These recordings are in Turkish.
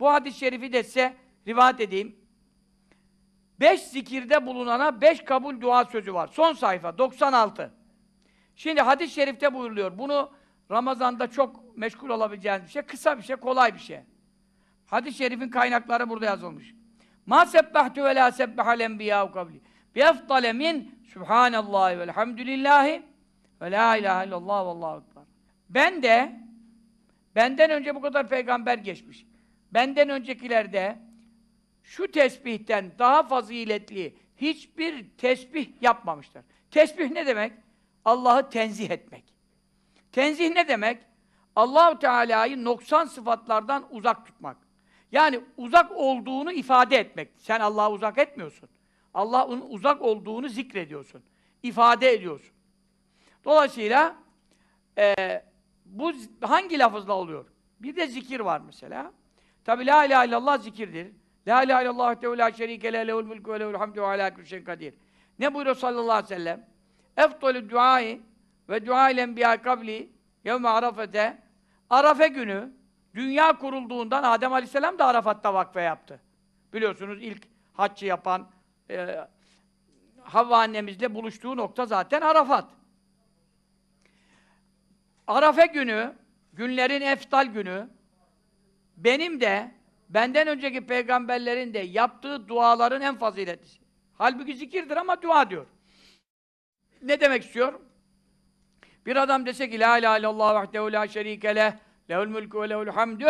Bu hadis-i şerifi de size rivayet edeyim. Beş zikirde bulunana beş kabul dua sözü var. Son sayfa 96. Şimdi hadis-i şerifte buyuruluyor. Bunu Ramazan'da çok meşgul olabileceğiniz bir şey. Kısa bir şey, kolay bir şey. Hadis-i şerifin kaynakları burada yazılmış. Ma sebbahtu ve la sebbahal enbiyâ'u kabli. Bi efdale min Subhanallahi velhamdülillahi ve la ilahe illallah ve allahu ekber. Ben de benden önce bu kadar peygamber geçmiş. Benden öncekilerde şu tesbihten daha faziletli hiçbir tesbih yapmamışlar. Tesbih ne demek? Allah'ı tenzih etmek. Tenzih ne demek? Allahu Teala'yı noksan sıfatlardan uzak tutmak. Yani uzak olduğunu ifade etmek. Sen Allah'ı uzak etmiyorsun. Allah'ın uzak olduğunu zikrediyorsun. ifade ediyorsun. Dolayısıyla e, bu hangi lafızla oluyor? Bir de zikir var mesela. Tabi la ilahe illallah zikirdir. La ilahe illallah vahdehu la şerike le lehul mulku ve lehul hamdu ve ala kulli kadir. Ne buyuruyor sallallahu aleyhi ve sellem? Efdolü duayı ve duayl enbiya kabli yevme arafete Arafe günü dünya kurulduğundan Adem Aleyhisselam da Arafat'ta vakfe yaptı. Biliyorsunuz ilk haccı yapan e, Havva annemizle buluştuğu nokta zaten Arafat. Arafe günü, günlerin eftal günü, benim de, benden önceki peygamberlerin de yaptığı duaların en faziletlisi. Halbuki zikirdir ama dua diyor. Ne demek istiyor? Bir adam dese ki La ilahe illallah vahdehu la şerike leh lehul mulku ve lehul hamdu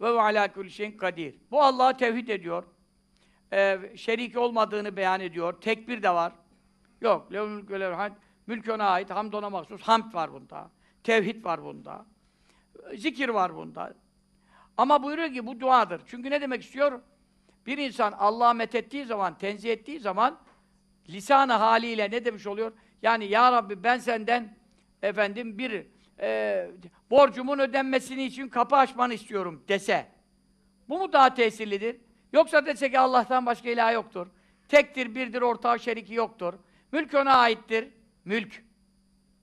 ve ala kulli şeyin kadir. Bu Allah'a tevhid ediyor. Ee, şerik olmadığını beyan ediyor. Tekbir de var. Yok. Lehul mulku ve lehul hamd. Mülk ona ait. Hamd ona mahsus. Hamd var bunda. Tevhid var bunda. Zikir var bunda. Ama buyuruyor ki bu duadır. Çünkü ne demek istiyor? Bir insan Allah'a methettiği zaman, tenzih ettiği zaman lisan-ı haliyle ne demiş oluyor? Yani ya Rabbi ben senden efendim bir e, borcumun ödenmesini için kapı açmanı istiyorum dese. Bu mu daha tesirlidir? Yoksa dese ki Allah'tan başka ilah yoktur. Tektir, birdir, ortağı şeriki yoktur. Mülk ona aittir. Mülk.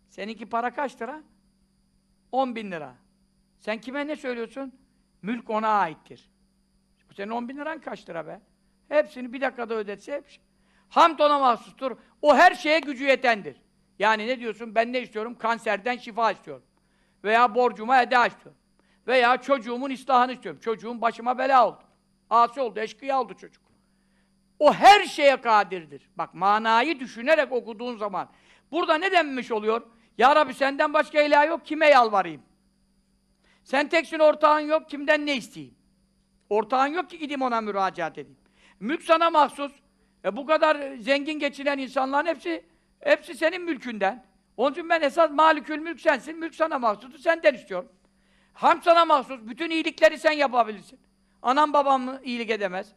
Seninki para kaç lira? 10 bin lira. Sen kime ne söylüyorsun? Mülk ona aittir. Bu senin 10 bin liran kaç lira be? Hepsini bir dakikada ödetse hepsi. Hamd ona mahsustur. O her şeye gücü yetendir. Yani ne diyorsun? Ben ne istiyorum? Kanserden şifa istiyorum. Veya borcuma eda istiyorum. Veya çocuğumun ıslahını istiyorum. Çocuğum başıma bela oldu. Asi oldu, eşkıya oldu çocuk. O her şeye kadirdir. Bak manayı düşünerek okuduğun zaman. Burada ne denmiş oluyor? Ya Rabbi senden başka ilah yok, kime yalvarayım? Sen teksin, ortağın yok, kimden ne isteyeyim? Ortağın yok ki gideyim ona müracaat edeyim. Mülk sana mahsus. E bu kadar zengin geçinen insanların hepsi hepsi senin mülkünden. Onun için ben esas malikül mülk sensin, mülk sana mahsusu senden istiyorum. Ham sana mahsus, bütün iyilikleri sen yapabilirsin. Anam babam mı iyilik edemez?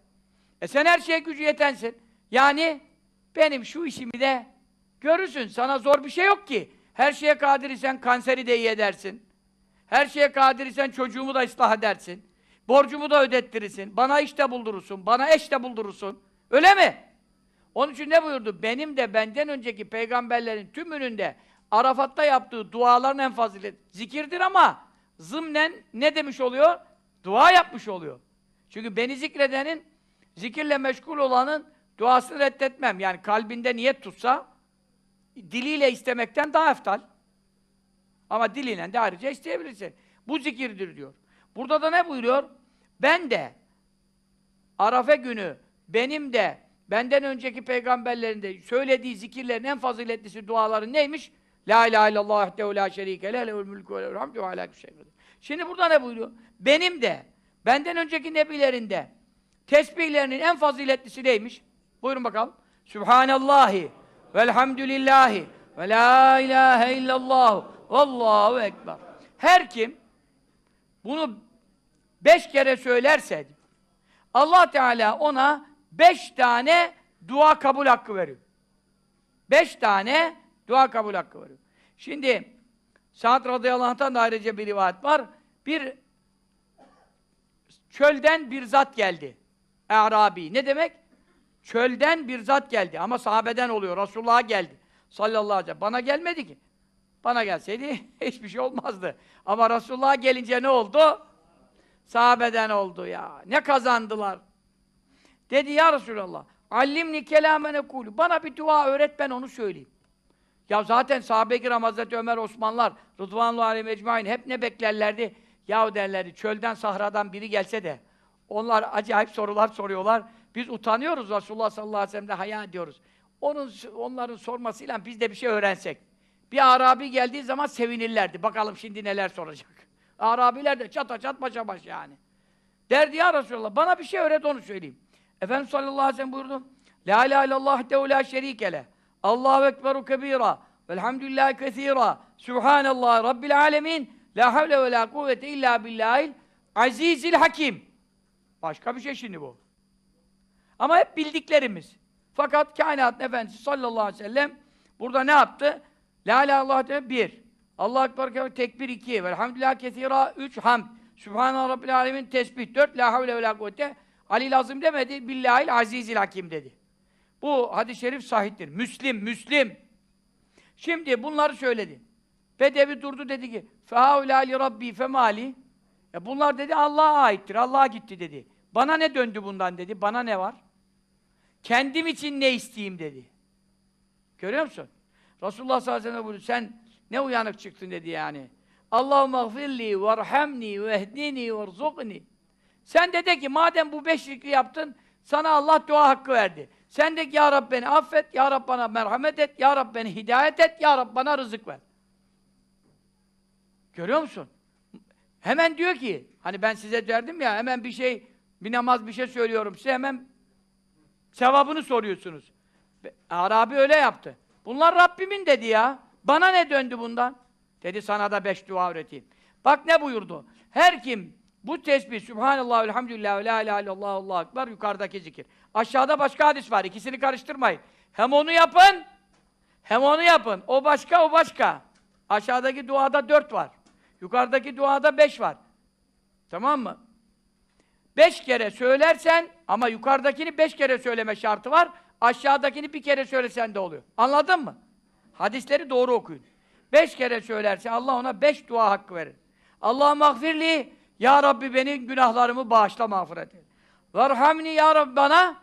E sen her şeye gücü yetensin. Yani benim şu işimi de görürsün. Sana zor bir şey yok ki. Her şeye kadir isen kanseri de iyi edersin. Her şeye kadir isen çocuğumu da ıslah edersin. Borcumu da ödettirirsin. Bana iş de buldurursun. Bana eş de buldurursun. Öyle mi? Onun için ne buyurdu? Benim de benden önceki peygamberlerin tümünün de Arafat'ta yaptığı duaların en fazilet zikirdir ama zımnen ne demiş oluyor? Dua yapmış oluyor. Çünkü beni zikredenin, zikirle meşgul olanın duasını reddetmem. Yani kalbinde niyet tutsa diliyle istemekten daha eftal. Ama diliyle de ayrıca isteyebilirsin. Bu zikirdir diyor. Burada da ne buyuruyor? Ben de Arafe günü benim de benden önceki peygamberlerin de söylediği zikirlerin en faziletlisi duaları neymiş? La ilahe illallah vahdehu la şerike leh lehul mulku ve lehul ala. Şimdi burada ne buyuruyor? Benim de benden önceki nebilerin de tesbihlerinin en faziletlisi neymiş? Buyurun bakalım. Sübhanallahi velhamdülillahi ve la ilahe illallah vallahu ekber. Her kim bunu beş kere söylerse Allah Teala ona beş tane dua kabul hakkı veriyor. Beş tane dua kabul hakkı veriyor. Şimdi Sa'd radıyallahu anh'tan da ayrıca bir rivayet var. Bir çölden bir zat geldi. Arabi. Ne demek? Çölden bir zat geldi. Ama sahabeden oluyor. Resulullah'a geldi. Sallallahu aleyhi ve sellem. Bana gelmedi ki. Bana gelseydi hiçbir şey olmazdı. Ama Resulullah'a gelince ne oldu? sahabeden oldu ya. Ne kazandılar. Dedi ya Resulallah, allimni kelamen ekulu. Bana bir dua öğret ben onu söyleyeyim. Ya zaten sahabe-i kiram Hazreti Ömer, Osmanlar, Rıdvanullah aleyhi mecmain hep ne beklerlerdi? Yahu derlerdi, çölden, sahradan biri gelse de onlar acayip sorular soruyorlar. Biz utanıyoruz Resulullah sallallahu aleyhi ve sellem'de haya ediyoruz. Onun, onların sormasıyla biz de bir şey öğrensek. Bir Arabi geldiği zaman sevinirlerdi. Bakalım şimdi neler soracak. Arabiler de çata çat başa baş yani. Derdi ya Resulallah bana bir şey öğret onu söyleyeyim. Efendimiz sallallahu aleyhi ve sellem buyurdu. La ilahe illallah dehu la şerike le. Allahu ekberu kebira. Velhamdülillahi kesira. Subhanallah rabbil alemin. La havle ve la kuvvete illa billahil azizil hakim. Başka bir şey şimdi bu. Ama hep bildiklerimiz. Fakat kainatın efendisi sallallahu aleyhi ve sellem burada ne yaptı? La ilahe illallah de bir. Allah ekber kebir tekbir iki. Velhamdülillah kesira üç hamd. Sübhane rabbil alemin tesbih dört. La havle ve la kuvvete. Ali lazım demedi. Billahil azizil hakim dedi. Bu hadis-i şerif sahiptir. Müslim, Müslim. Şimdi bunları söyledi. Bedevi durdu dedi ki فَهَوْلَا لِرَبِّي فَمَالِ e bunlar dedi Allah'a aittir, Allah'a gitti dedi. Bana ne döndü bundan dedi, bana ne var? Kendim için ne isteyeyim dedi. Görüyor musun? Resulullah sallallahu aleyhi ve sellem buyurdu, sen ne uyanık çıktın dedi yani. Allahümme gfirli verhamni vehdini verzukni. Sen de de ki madem bu beş zikri yaptın, sana Allah dua hakkı verdi. Sen de ki ya Rab beni affet, ya Rab bana merhamet et, ya Rab beni hidayet et, ya Rab bana rızık ver. Görüyor musun? Hemen diyor ki, hani ben size derdim ya, hemen bir şey, bir namaz bir şey söylüyorum size, hemen sevabını soruyorsunuz. Arabi öyle yaptı. Bunlar Rabbimin dedi ya. Bana ne döndü bundan? Dedi sana da beş dua öğreteyim. Bak ne buyurdu? Her kim bu tesbih, Sübhanallah, Elhamdülillah, La ilahe illallah, Allahu Ekber, yukarıdaki zikir. Aşağıda başka hadis var, ikisini karıştırmayın. Hem onu yapın, hem onu yapın. O başka, o başka. Aşağıdaki duada dört var. Yukarıdaki duada beş var. Tamam mı? Beş kere söylersen, ama yukarıdakini beş kere söyleme şartı var, aşağıdakini bir kere söylesen de oluyor. Anladın mı? Hadisleri doğru okuyun. Beş kere söylerse Allah ona beş dua hakkı verir. Allah mağfirli, Ya Rabbi benim günahlarımı bağışla mağfiret et. Verhamni Ya Rabbi bana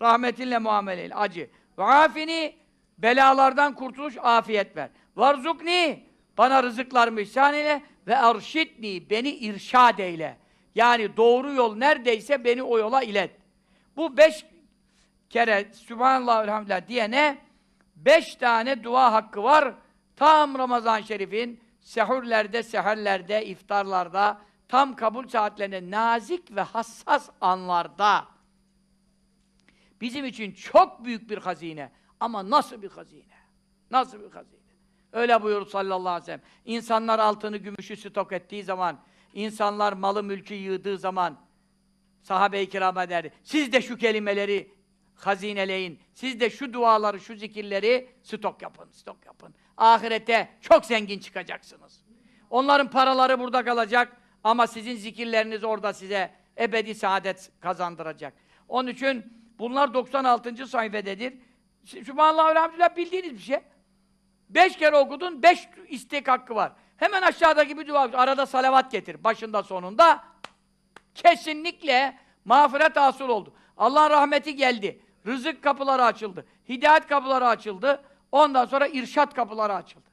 rahmetinle muamele eyle, acı. Ve afini, belalardan kurtuluş, afiyet ver. Varzukni, bana rızıklarımı ihsan eyle. Ve erşitni, beni irşad eyle. Yani doğru yol neredeyse beni o yola ilet. Bu beş kere Sübhanallah elhamdülillah diyene beş tane dua hakkı var. Tam Ramazan-ı Şerif'in sehurlerde, seherlerde, iftarlarda, tam kabul saatlerinde nazik ve hassas anlarda bizim için çok büyük bir hazine. Ama nasıl bir hazine? Nasıl bir hazine? Öyle buyurdu sallallahu aleyhi ve sellem. İnsanlar altını, gümüşü stok ettiği zaman, insanlar malı, mülkü yığdığı zaman, sahabe-i kirama derdi. Siz de şu kelimeleri hazineleyin. Siz de şu duaları, şu zikirleri stok yapın, stok yapın. Ahirette çok zengin çıkacaksınız. Onların paraları burada kalacak ama sizin zikirleriniz orada size ebedi saadet kazandıracak. Onun için bunlar 96. sayfededir. Sübhanallah elhamdülillah bildiğiniz bir şey. Beş kere okudun, beş istek hakkı var. Hemen aşağıdaki bir dua, arada salavat getir, başında sonunda. Kesinlikle mağfiret hasıl oldu. Allah'ın rahmeti geldi. Rızık kapıları açıldı. Hidayet kapıları açıldı. Ondan sonra irşat kapıları açıldı.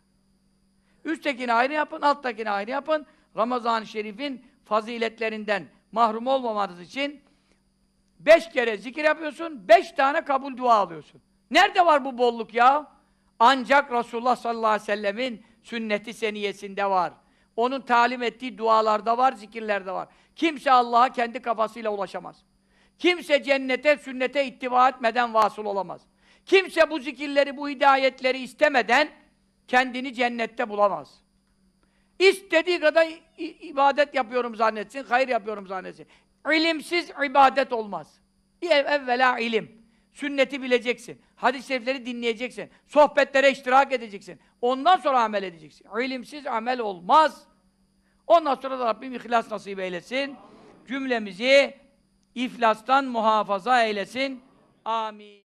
Üsttekini ayrı yapın, alttakini ayrı yapın. Ramazan-ı Şerif'in faziletlerinden mahrum olmamanız için beş kere zikir yapıyorsun, beş tane kabul dua alıyorsun. Nerede var bu bolluk ya? Ancak Resulullah sallallahu aleyhi ve sellemin sünneti seniyesinde var. Onun talim ettiği dualarda var, zikirlerde var. Kimse Allah'a kendi kafasıyla ulaşamaz. Kimse cennete, sünnete ittiba etmeden vasıl olamaz. Kimse bu zikirleri, bu hidayetleri istemeden kendini cennette bulamaz. İstediği kadar ibadet yapıyorum zannetsin, hayır yapıyorum zannetsin. İlimsiz ibadet olmaz. Ev, evvela ilim. Sünneti bileceksin. Hadis-i şerifleri dinleyeceksin. Sohbetlere iştirak edeceksin. Ondan sonra amel edeceksin. İlimsiz amel olmaz. Ondan sonra da Rabbim ihlas nasip eylesin. Cümlemizi iflastan muhafaza eylesin. Amin.